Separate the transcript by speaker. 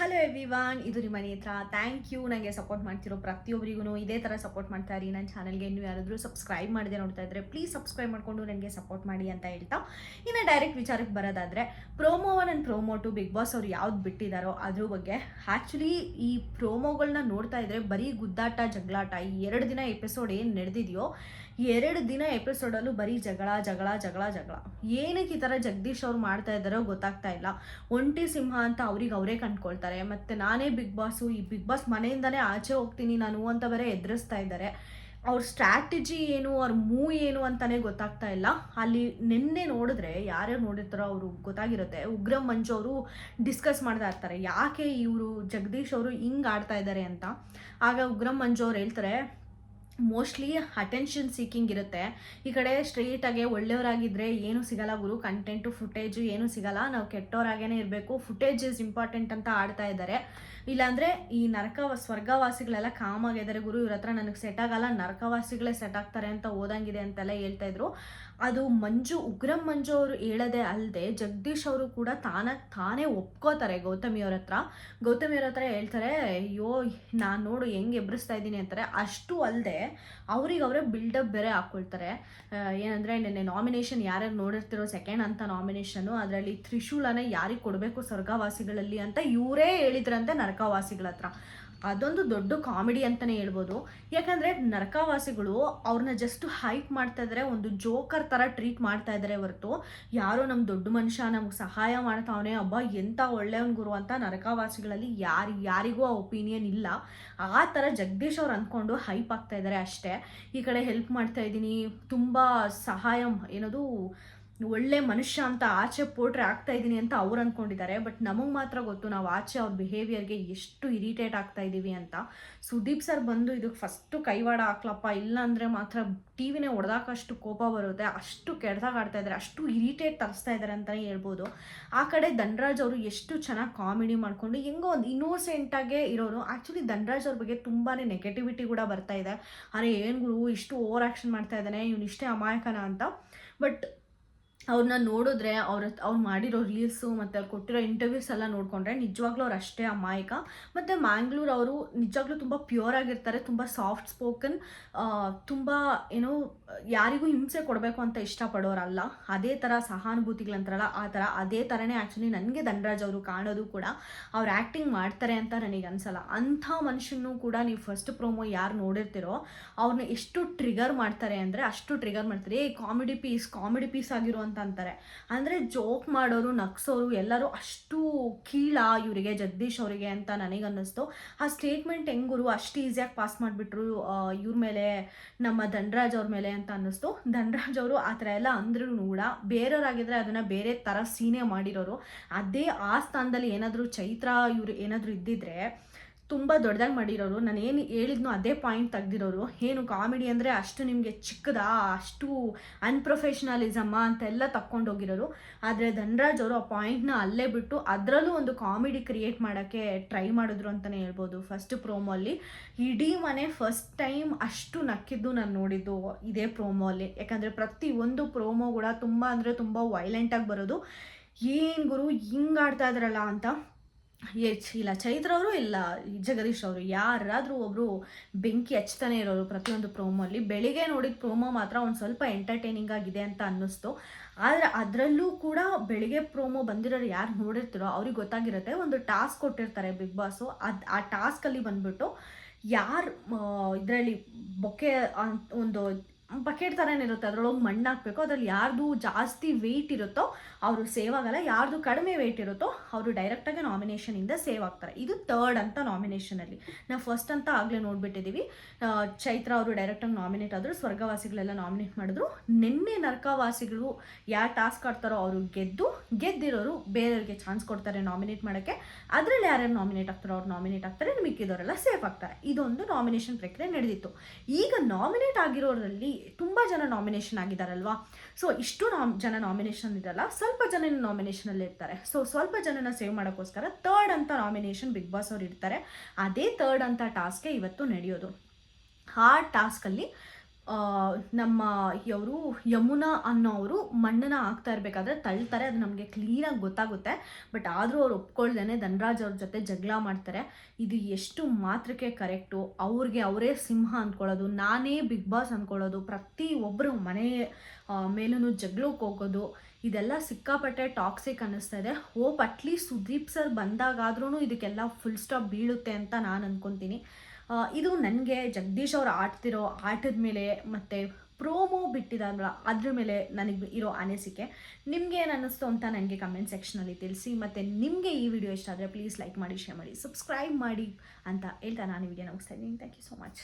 Speaker 1: Hello everyone ಇದು ನಿಮ್ಮ ನೇತ್ರ. ಥ್ಯಾಂಕ್ ಯು ನನಗೆ ಸಪೋರ್ಟ್ ಮಾಡ್ತಿರೋ ಪ್ರತಿಯೊಬ್ಬರಿಗೂ ಇದೇ ಥರ ಸಪೋರ್ಟ್ ಮಾಡ್ತಾ ಇರಿ. ನನ್ನ ಚಾನಲ್ಗೆ ಇನ್ನೂ ಯಾರಾದರೂ ಸಬ್ಸ್ಕ್ರೈಬ್ ಮಾಡಿದೆ ನೋಡ್ತಾ ಇದ್ದರೆ ಪ್ಲೀಸ್ ಸಬ್ಸ್ಕ್ರೈಬ್ ಮಾಡಿಕೊಂಡು ನನಗೆ ಸಪೋರ್ಟ್ ಮಾಡಿ ಅಂತ ಹೇಳ್ತಾ. ಇನ್ನು ಡೈರೆಕ್ಟ್ ವಿಚಾರಕ್ಕೆ ಬರೋದಾದರೆ ಪ್ರೋಮೋ ನನ್ನ ಪ್ರೋಮೋ ಟು ಬಿಗ್ ಬಾಸ್ ಅವ್ರು ಯಾವ್ದು ಬಿಟ್ಟಿದ್ದಾರೋ ಅದ್ರ ಬಗ್ಗೆ ಆ್ಯಕ್ಚುಲಿ ಈ ಪ್ರೋಮೋಗಳನ್ನ ನೋಡ್ತಾ ಇದ್ದರೆ ಬರೀ ಗುದ್ದಾಟ, ಜಗಳಾಟ ಈ ಎರಡು ದಿನ ಎಪಿಸೋಡ್ ಏನು ನಡೆದಿದೆಯೋ, ಎರಡು ದಿನ ಎಪಿಸೋಡಲ್ಲೂ ಬರೀ ಜಗಳ ಜಗಳ ಜಗಳ ಜಗಳ. ಏನಕ್ಕೆ ಈ ಥರ ಜಗದೀಶ್ ಅವ್ರು ಮಾಡ್ತಾ ಇದ್ದಾರೋ ಗೊತ್ತಾಗ್ತಾ ಇಲ್ಲ. ಒಂಟಿ ಸಿಂಹ ಅಂತ ಅವ್ರಿಗೆ ಅವರೇ ಕಂಡ್ಕೊಳ್ತಾರೆ. ಮತ್ತು ನಾನೇ ಬಿಗ್ ಬಾಸು, ಈ ಬಿಗ್ ಬಾಸ್ ಮನೆಯಿಂದನೇ ಆಚೆ ಹೋಗ್ತೀನಿ, ನಾನು ಅಂತ ಬೇರೆ ಎದುರಿಸ್ತಾ ಇದ್ದಾರೆ. ಅವ್ರ ಸ್ಟ್ರಾಟಜಿ ಏನು, ಅವ್ರ ಮೂವ್ ಏನು ಅಂತಾನೆ ಗೊತ್ತಾಗ್ತಾ ಇಲ್ಲ. ಅಲ್ಲಿ ನಿನ್ನೆ ನೋಡಿದ್ರೆ, ಯಾರ್ಯಾರು ನೋಡಿರ್ತಾರೋ ಅವರು ಗೊತ್ತಾಗಿರುತ್ತೆ. ಉಗ್ರಂ ಮಂಜು ಅವರು ಡಿಸ್ಕಸ್ ಮಾಡ್ತಾ ಇರ್ತಾರೆ. ಯಾಕೆ ಇವರು ಜಗದೀಶ್ ಅವರು ಹಿಂಗೆ ಆಡ್ತಾ ಇದ್ದಾರೆ ಅಂತ. ಆಗ ಉಗ್ರಂ ಮಂಜು ಅವ್ರು ಹೇಳ್ತಾರೆ ಮೋಸ್ಟ್ಲಿ ಅಟೆನ್ಷನ್ ಸೀಕಿಂಗ್ ಇರುತ್ತೆ. ಈ ಕಡೆ ಸ್ಟ್ರೈಟಾಗೆ ಒಳ್ಳೆಯವರಾಗಿದ್ದರೆ ಏನೂ ಸಿಗಲ್ಲ ಗುರು. ಕಂಟೆಂಟು ಫುಟೇಜು ಏನೂ ಸಿಗಲ್ಲ. ನಾವು ಕೆಟ್ಟವರಾಗೇ ಇರಬೇಕು. ಫುಟೇಜ್ ಇಸ್ ಇಂಪಾರ್ಟೆಂಟ್ ಅಂತ ಆಡ್ತಾ ಇದ್ದಾರೆ. ಇಲ್ಲಾಂದರೆ ಈ ನರಕ ಸ್ವರ್ಗವಾಸಿಗಳೆಲ್ಲ ಕಾಮಾಗಿದ್ದಾರೆ ಗುರು. ಇವ್ರ ಹತ್ರ ನನಗೆ ಸೆಟ್ ಆಗಲ್ಲ. ನರಕವಾಸಿಗಳೇ ಸೆಟ್ ಆಗ್ತಾರೆ ಅಂತ ಓದಂಗಿದೆ ಅಂತೆಲ್ಲ ಹೇಳ್ತಾ ಇದ್ರು. ಅದು ಮಂಜು, ಉಗ್ರಂ ಮಂಜು ಅವರು ಹೇಳೋದೇ ಅಲ್ಲದೆ ಜಗದೀಶ್ ಅವರು ಕೂಡ ತಾನ, ತಾನೇ ಒಪ್ಕೋತಾರೆ ಗೌತಮಿ ಅವ್ರ ಹತ್ರ. ಗೌತಮಿ ಅವ್ರ ಹತ್ರ ಹೇಳ್ತಾರೆ, ಅಯ್ಯೋ, ನಾನು ನೋಡು ಹೆಂಗೆ ಎಬ್ಬರಿಸ್ತಾ ಇದ್ದೀನಿ ಅಂತಾರೆ. ಅಷ್ಟು ಅಲ್ಲದೆ ಅವ್ರಿಗೆ ಅವರೇ ಬಿಲ್ಡಪ್ ಬೇರೆ ಹಾಕ್ಕೊಳ್ತಾರೆ ಏನಂದರೆ ನೆನ್ನೆ ನಾಮಿನೇಷನ್ ಯಾರ್ಯಾರು ನೋಡಿರ್ತಿರೋ ಸೆಕೆಂಡ್ ಅಂತ ನಾಮಿನೇಷನು ಅದರಲ್ಲಿ ತ್ರಿಶೂಲನೇ ಯಾರಿಗೆ ಕೊಡಬೇಕು ಸ್ವರ್ಗವಾಸಿಗಳಲ್ಲಿ ಅಂತ ಇವರೇ ಹೇಳಿದ್ರಂತೆ ನರಕವಾಸಿಗಳ ಹತ್ರ ಅದೊಂದು ದೊಡ್ಡ ಕಾಮಿಡಿ ಅಂತಲೇ ಹೇಳ್ಬೋದು. ಯಾಕಂದರೆ ನರಕವಾಸಿಗಳು ಅವ್ರನ್ನ ಜಸ್ಟ್ ಹೈಪ್ ಮಾಡ್ತಾ ಇದ್ದಾರೆ ಒಂದು ಜೋಕರ್ ಥರ ಟ್ರೀಟ್ ಮಾಡ್ತಾ ಇದ್ದಾರೆ ಹೊರತು. ಯಾರೋ ನಮ್ಮ ದೊಡ್ಡ ಮನುಷ್ಯ ನಮ್ಗೆ ಸಹಾಯ ಮಾಡ್ತಾವನೆ ಹಬ್ಬ ಎಂಥ ಒಳ್ಳೆಯವನ್ ಗುರು ಅಂತ ನರಕವಾಸಿಗಳಲ್ಲಿ ಯಾರು, ಯಾರಿಗೂ ಆ ಒಪಿನಿಯನ್ ಇಲ್ಲ. ಆ ಥರ ಜಗದೀಶ್ ಅವ್ರು ಅಂದ್ಕೊಂಡು ಹೈಪ್ ಆಗ್ತಾ ಇದ್ದಾರೆ ಅಷ್ಟೇ. ಈ ಕಡೆ ಹೆಲ್ಪ್ ಮಾಡ್ತಾ ಇದ್ದೀನಿ, ತುಂಬ ಸಹಾಯ ಏನದು ಒಳ್ಳೆ ಮನುಷ್ಯ ಅಂತ ಆಚೆ ಪೋಟ್ರೆ ಆಗ್ತಾ ಇದ್ದೀನಿ ಅಂತ ಅವ್ರು ಅಂದ್ಕೊಂಡಿದ್ದಾರೆ ಬಟ್ ನಮಗೆ ಮಾತ್ರ ಗೊತ್ತು ನಾವು ಆಚೆ ಅವ್ರ ಬಿಹೇವಿಯರ್ಗೆ ಎಷ್ಟು ಇರಿಟೇಟ್ ಆಗ್ತಾ ಇದ್ದೀವಿ ಅಂತ. ಸುದೀಪ್ ಸರ್ ಬಂದು ಇದಕ್ಕೆ ಫಸ್ಟು ಕೈವಾಡ ಹಾಕ್ಲಪ್ಪ ಇಲ್ಲ ಅಂದರೆ ಮಾತ್ರ ಟಿವಿನೇ ಹೊಡೆದಾಕಷ್ಟು ಕೋಪ ಬರುತ್ತೆ, ಅಷ್ಟು ಕೆಡ್ದಾಗ ಆಡ್ತಾ ಇದ್ದಾರೆ ಅಷ್ಟು ಇರಿಟೇಟ್ ತರಿಸ್ತಾ ಇದ್ದಾರೆ ಅಂತಲೇ ಹೇಳ್ಬೋದು. ಆ ಕಡೆ ಧನ್ರಾಜ್ ಅವರು ಎಷ್ಟು ಚೆನ್ನಾಗಿ ಕಾಮಿಡಿ ಮಾಡಿಕೊಂಡು, ಹೆಂಗೋ ಒಂದು ಇನ್ನೋಸೆಂಟಾಗೇ ಇರೋರು. ಆ್ಯಕ್ಚುಲಿ ಧನ್ರಾಜ್ ಅವ್ರ ಬಗ್ಗೆ ತುಂಬಾ ನೆಗೆಟಿವಿಟಿ ಕೂಡ ಬರ್ತಾ ಇದೆ. ಅರೆ ಏನು ಗುರು, ಇಷ್ಟು ಓವರ್ ಆ್ಯಕ್ಷನ್ ಮಾಡ್ತಾ ಇದ್ದಾನೆ, ಇವ್ನು ಇಷ್ಟೇ ಅಮಾಯಕನ ಅಂತ. ಬಟ್ ಅವ್ರನ್ನ ನೋಡಿದ್ರೆ ಅವ್ರ ಅವ್ರು ಮಾಡಿರೋ ರೀಲ್ಸು ಮತ್ತು ಅವ್ರು ಕೊಟ್ಟಿರೋ ಇಂಟರ್ವ್ಯೂಸ್ ಎಲ್ಲ ನೋಡಿಕೊಂಡ್ರೆ ನಿಜವಾಗ್ಲೂ ಅವ್ರು ಅಷ್ಟೇ ಅಮಾಯಕ. ಮತ್ತು ಮ್ಯಾಂಗ್ಳೂರ್ ಅವರು ನಿಜವಾಗ್ಲೂ ತುಂಬ ಪ್ಯೂರ್ ಆಗಿರ್ತಾರೆ, ತುಂಬ ಸಾಫ್ಟ್ ಸ್ಪೋಕನ್ ತುಂಬ ಏನೋ ಯಾರಿಗೂ ಹಿಂಸೆ ಕೊಡಬೇಕು ಅಂತ ಇಷ್ಟಪಡೋರಲ್ಲ. ಅದೇ ಥರ ಸಹಾನುಭೂತಿಗಳಂತಾರಲ್ಲ, ಆ ಥರ ಅದೇ ಥರನೇ ಆ್ಯಕ್ಚುಲಿ ನನಗೆ ಧನರಾಜ್ ಅವರು ಕಾಣೋದು ಕೂಡ ಅವ್ರು ಆ್ಯಕ್ಟಿಂಗ್ ಮಾಡ್ತಾರೆ ಅಂತ ನನಗೆ ಅನಿಸಲ್ಲ. ಅಂಥ ಮನುಷ್ಯನೂ ಕೂಡ ನೀವು ಫಸ್ಟ್ ಪ್ರೋಮೋ ಯಾರು ನೋಡಿರ್ತೀರೋ ಅವ್ರನ್ನ ಎಷ್ಟು ಟ್ರಿಗರ್ ಮಾಡ್ತಾರೆ ಅಂದರೆ ಅಷ್ಟು ಟ್ರಿಗರ್ ಮಾಡ್ತಾರೆ. ಏ ಕಾಮಿಡಿ ಪೀಸ್ ಕಾಮಿಡಿ ಪೀಸ್ ಆಗಿರೋ ಅಂತ ಅಂತಾರೆ ಅಂದರೆ ಜೋಕ್ ಮಾಡೋರು, ನಗ್ಸೋರು ಎಲ್ಲರೂ ಅಷ್ಟು ಕೀಳ ಇವರಿಗೆ, ಜಗದೀಶ್ ಅವರಿಗೆ ಅಂತ ನನಗನ್ನಿಸ್ತು. ಆ ಸ್ಟೇಟ್ಮೆಂಟ್ ಹೆಂಗುರು ಅಷ್ಟು ಈಸಿಯಾಗಿ ಪಾಸ್ ಮಾಡಿಬಿಟ್ರು ಇವ್ರ ಮೇಲೆ, ನಮ್ಮ ಧನರಾಜ್ ಅವ್ರ ಮೇಲೆ ಅಂತ ಅನ್ನಿಸ್ತು. ಧನರಾಜ್ ಅವರು ಆ ಥರ ಎಲ್ಲ ಅಂದ್ರೂ ಕೂಡ ಬೇರೆಯವರಾಗಿದ್ದರೆ ಅದನ್ನು ಬೇರೆ ಥರ ಸೀನೆ ಮಾಡಿರೋರು. ಅದೇ ಆ ಸ್ಥಾನದಲ್ಲಿ ಏನಾದರೂ ಚೈತ್ರ ಇವರು ಏನಾದರೂ ಇದ್ದಿದ್ರೆ ತುಂಬ ದೊಡ್ಡದಾಗಿ ಮಾಡಿರೋರು, ನಾನು ಏನು ಹೇಳಿದ್ನೋ ಅದೇ ಪಾಯಿಂಟ್ ತೆಗ್ದಿರೋರು, ಏನು ಕಾಮಿಡಿ ಅಂದರೆ ಅಷ್ಟು ನಿಮಗೆ ಚಿಕ್ಕದಾ? ಅಷ್ಟು ಅನ್ಪ್ರೊಫೆಷ್ನಲಿಸಮ್ಮ ಅಂತೆಲ್ಲ ತಕ್ಕೊಂಡೋಗಿರೋರು ಆದರೆ ಧನರಾಜ್ ಅವರು ಆ ಪಾಯಿಂಟ್ನ ಅಲ್ಲೇ ಬಿಟ್ಟು ಅದರಲ್ಲೂ ಒಂದು ಕಾಮಿಡಿ ಕ್ರಿಯೇಟ್ ಮಾಡೋಕ್ಕೆ ಟ್ರೈ ಮಾಡಿದ್ರು ಅಂತಲೇ ಹೇಳ್ಬೋದು ಫಸ್ಟ್ ಪ್ರೋಮೋಲ್ಲಿ ಇಡೀ ಮನೆ ಫಸ್ಟ್ ಟೈಮ್ ಅಷ್ಟು ನಕ್ಕಿದ್ದು ನಾನು ನೋಡಿದ್ದು ಇದೇ ಪ್ರೋಮೋಲ್ಲಿ ಯಾಕಂದರೆ ಪ್ರತಿ ಒಂದು ಪ್ರೋಮೋ ಕೂಡ ತುಂಬ ಅಂದರೆ ತುಂಬ ವೈಲೆಂಟಾಗಿ ಬರೋದು. ಏನು ಗುರು ಹಿಂಗೆ ಆಡ್ತಾ ಇದ್ರಲ್ಲ ಅಂತ. ಎಚ್ ಇಲ್ಲ. ಚೈತ್ರ ಅವರು, ಇಲ್ಲ. ಜಗದೀಶ್ ಅವರು, ಯಾರಾದರೂ ಒಬ್ಬರು ಬೆಂಕಿ ಹಚ್ತಾನೆ ಇರೋರು ಪ್ರತಿಯೊಂದು ಪ್ರೋಮೋಲ್ಲಿ, ಬೆಳಿಗ್ಗೆ ನೋಡಿದ ಪ್ರೋಮೋ ಮಾತ್ರ ಒಂದು ಸ್ವಲ್ಪ ಎಂಟರ್ಟೈನಿಂಗ್ ಆಗಿದೆ ಅಂತ ಅನ್ನಿಸ್ತು. ಆದರೆ ಅದರಲ್ಲೂ ಕೂಡ ಬೆಳಿಗ್ಗೆ ಪ್ರೋಮೋ ಬಂದಿರೋರು ಯಾರು ನೋಡಿರ್ತೀರೋ ಅವ್ರಿಗೆ ಗೊತ್ತಾಗಿರುತ್ತೆ. ಒಂದು ಟಾಸ್ಕ್ ಕೊಟ್ಟಿರ್ತಾರೆ ಬಿಗ್ ಬಾಸು. ಅದು, ಆ ಟಾಸ್ಕಲ್ಲಿ ಬಂದ್ಬಿಟ್ಟು ಯಾರು ಇದರಲ್ಲಿ ಬೊಕ್ಕೆ ಒಂದು ಬಕೆಟ್ ಥರನೇ ಇರುತ್ತೆ. ಅದರೊಳಗೆ ಮಣ್ಣು ಹಾಕಬೇಕು. ಅದ್ರಲ್ಲಿ ಯಾರ್ದು ಜಾಸ್ತಿ ವೆಯ್ಟ್ ಇರುತ್ತೋ ಅವರು ಸೇವ್ ಆಗಲ್ಲ. ಯಾರ್ದು ಕಡಿಮೆ ವೆಯ್ಟ್ ಇರುತ್ತೋ ಅವರು ಡೈರೆಕ್ಟಾಗಿ ನಾಮಿನೇಷನಿಂದ ಸೇವ್ ಆಗ್ತಾರೆ. ಇದು ತರ್ಡ್ ಅಂತ ನಾಮಿನೇಷನಲ್ಲಿ ನಾವು ಫಸ್ಟ್ ಅಂತ ಆಗಲೇ ನೋಡಿಬಿಟ್ಟಿದ್ದೀವಿ ಚೈತ್ರ ಅವರು ಡೈರೆಕ್ಟಾಗಿ ನಾಮಿನೇಟ್ ಆದರು, ಸ್ವರ್ಗವಾಸಿಗಳೆಲ್ಲ ನಾಮಿನೇಟ್ ಮಾಡಿದ್ರು. ನಿನ್ನೆ ನರ್ಕವಾಸಿಗಳು ಯಾರು ಟಾಸ್ಕ್ ಆಡ್ತಾರೋ ಅವರು ಗೆದ್ದು, ಗೆದ್ದಿರೋರು ಬೇರೆಯವ್ರಿಗೆ ಚಾನ್ಸ್ ಕೊಡ್ತಾರೆ ನಾಮಿನೇಟ್ ಮಾಡೋಕ್ಕೆ. ಅದರಲ್ಲಿ ಯಾರ್ಯಾರು ನಾಮಿನೇಟ್ ಆಗ್ತಾರೋ ಅವ್ರು ನಾಮಿನೇಟ್ ಆಗ್ತಾರೆ. ಮಿಕ್ಕಿದವರೆಲ್ಲ ಸೇಫ್ ಆಗ್ತಾರೆ. ಇದೊಂದು ನಾಮಿನೇಷನ್ ಪ್ರಕ್ರಿಯೆ ನಡೆದಿತ್ತು. ಈಗ ನಾಮಿನೇಟ್ ಆಗಿರೋರಲ್ಲಿ ತುಂಬ ಜನ ನಾಮಿನೇಷನ್ ಆಗಿದ್ದಾರಲ್ವಾ ಸೊ ಇಷ್ಟು ನಾಮ್ ಜನ ನಾಮಿನೇಷನ್ ಇದಲ್ಲ ಸ್ವಲ್ಪ ಜನ ನಾಮಿನೇಷನಲ್ಲಿ ಇರ್ತಾರೆ. ಸೊ ಸ್ವಲ್ಪ ಜನನ ಸೇವ್ ಮಾಡೋಕ್ಕೋಸ್ಕರ ತರ್ಡ್ ಅಂತ ನಾಮಿನೇಷನ್ ಬಿಗ್ ಬಾಸ್ ಅವ್ರು ಇರ್ತಾರೆ ಅದೇ ತರ್ಡ್ ಅಂತ ಟಾಸ್ಕ್ಗೆ ಇವತ್ತು ನಡೆಯೋದು. ಆ ಟಾಸ್ಕಲ್ಲಿ ನಮ್ಮ ಅವರು ಯಮುನಾ ಅನ್ನೋರು ಮಣ್ಣನ್ನ ಹಾಕ್ತಾ ಇರಬೇಕಾದ್ರೆ ತಳ್ತಾರೆ, ಅದು ನಮಗೆ ಕ್ಲೀನಾಗಿ ಗೊತ್ತಾಗುತ್ತೆ. ಬಟ್ ಆದರೂ ಅವ್ರು ಒಪ್ಕೊಳ್ದೇ ಧನರಾಜ್ ಅವ್ರ ಜೊತೆ ಜಗಳ ಮಾಡ್ತಾರೆ. ಇದು ಎಷ್ಟು ಮಾತ್ರಕ್ಕೆ ಕರೆಕ್ಟು ಅವ್ರಿಗೆ ಅವರೇ ಸಿಂಹ ಅಂದ್ಕೊಳ್ಳೋದು ನಾನೇ ಬಿಗ್ ಬಾಸ್ ಅಂದ್ಕೊಳ್ಳೋದು ಪ್ರತಿ ಒಬ್ಬರು ಮನೆ ಮೇಲೂ ಜಗಳಕ್ಕೆ ಹೋಗೋದು, ಇದೆಲ್ಲ ಸಿಕ್ಕಾಪಟ್ಟೆ ಟಾಕ್ಸಿಕ್ ಅನ್ನಿಸ್ತಾ ಇದೆ. Hope at least Sudeep sir ಬಂದಾಗಾದ್ರೂ ಇದಕ್ಕೆಲ್ಲ ಫುಲ್ ಸ್ಟಾಪ್ ಬೀಳುತ್ತೆ ಅಂತ ನಾನು ಅಂದ್ಕೊತೀನಿ ಇದು ನನಗೆ ಜಗದೀಶ್ ಅವ್ರು ಆಡ್ತಿರೋ ಆಟದ ಮೇಲೆ ಮತ್ತು ಪ್ರೋಮೋ ಬಿಟ್ಟಿದಾರಲ್ಲ ಅದ್ರ ಮೇಲೆ ನನಗೆ ಇರೋ ಅನಿಸಿಕೆ. ನಿಮಗೆ ಏನು ಅನ್ನಿಸ್ತು ಅಂತ ನನಗೆ ಕಮೆಂಟ್ ಸೆಕ್ಷನಲ್ಲಿ ತಿಳಿಸಿ. ಮತ್ತು ನಿಮಗೆ ಈ ವಿಡಿಯೋ ಇಷ್ಟ ಆದರೆ ಪ್ಲೀಸ್ ಲೈಕ್ ಮಾಡಿ ಶೇರ್ ಮಾಡಿ ಸಬ್ಸ್ಕ್ರೈಬ್ ಮಾಡಿ ಅಂತ ಹೇಳ್ತಾ ನಾನು ಈ ವಿಡಿಯೋ ಮುಗಿಸ್ತಾ ಇದ್ದೀನಿ. Thank you so much